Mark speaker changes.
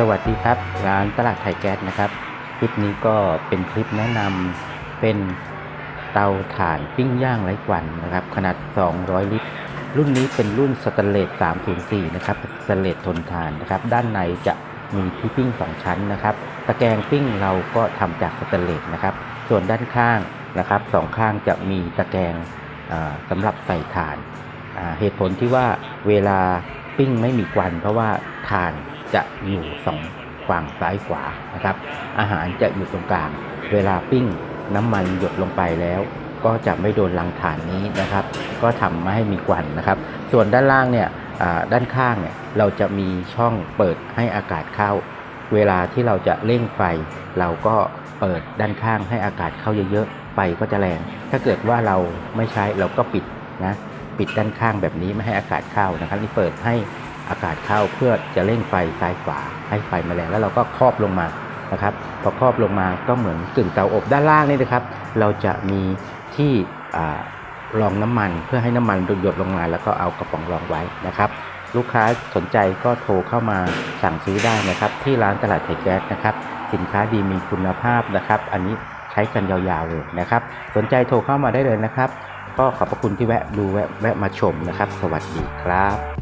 Speaker 1: สวัสดีครับ ร้านตลาดไทยแก๊สนะครับ คลิปนี้ก็เป็นคลิปแนะนำเป็นเตาถ่านปิ้งย่างไร้ควันนะครับ ขนาด 200 ลิตร รุ่นนี้เป็นรุ่นสแตนเลส304 นะครับสแตนเลสทนทานนะครับ ด้านในจะมีที่ปิ้ง 2 ชั้นนะครับ ตะแกรงปิ้งเราก็ทำจากสแตนเลสนะครับ ส่วนด้านข้างนะครับสองข้างจะมีตะแกรงอ่าสำหรับใส่ถ่าน เหตุผลที่ว่าเวลาปิ้งไม่มีควัน เพราะว่าถ่าน จะอยู่สองฝั่งซ้ายขวานะครับ อาหารจะอยู่ตรงกลาง เวลาปิ้งน้ำมันหยดลงไปแล้ว ก็จะไม่โดนรังถ่านนี้นะครับ ก็ทำไม่ให้มีควันนะครับ ส่วนด้านล่างเนี่ยด้านข้างเนี่ยเราจะมีช่องเปิดให้อากาศเข้า เวลาที่เราจะเร่งไฟ เราก็เปิดด้านข้างให้อากาศเข้าเยอะๆไฟก็จะแรง ถ้าเกิดว่าเราไม่ใช้เราก็ปิดนะปิดด้านข้างแบบนี้ไม่ให้อากาศเข้านะครับนี่เปิดให้ อากาศเข้าเพื่อจะเร่งไฟซ้ายขวาให้ไฟมาแรงแล้วเราก็ครอบลงมานะครับพอครอบลงมาก็เหมือนกึ่งเตาอบด้านล่างนี่นะครับ เราจะมีที่รองน้ำมันเพื่อให้น้ำมันหยดลงมาแล้วก็เอากระป๋องรองไว้นะครับ ลูกค้าสนใจก็โทรเข้ามาสั่งซื้อได้นะครับ ที่ร้านตลาดไทยแก๊สนะครับ สินค้าดีมีคุณภาพนะครับ อันนี้ใช้กันยาวๆเลยนะครับ สนใจโทรเข้ามาได้เลยนะครับ ก็ขอบพระคุณที่แวะดูแวะแวะมาชมนะครับ สวัสดีครับ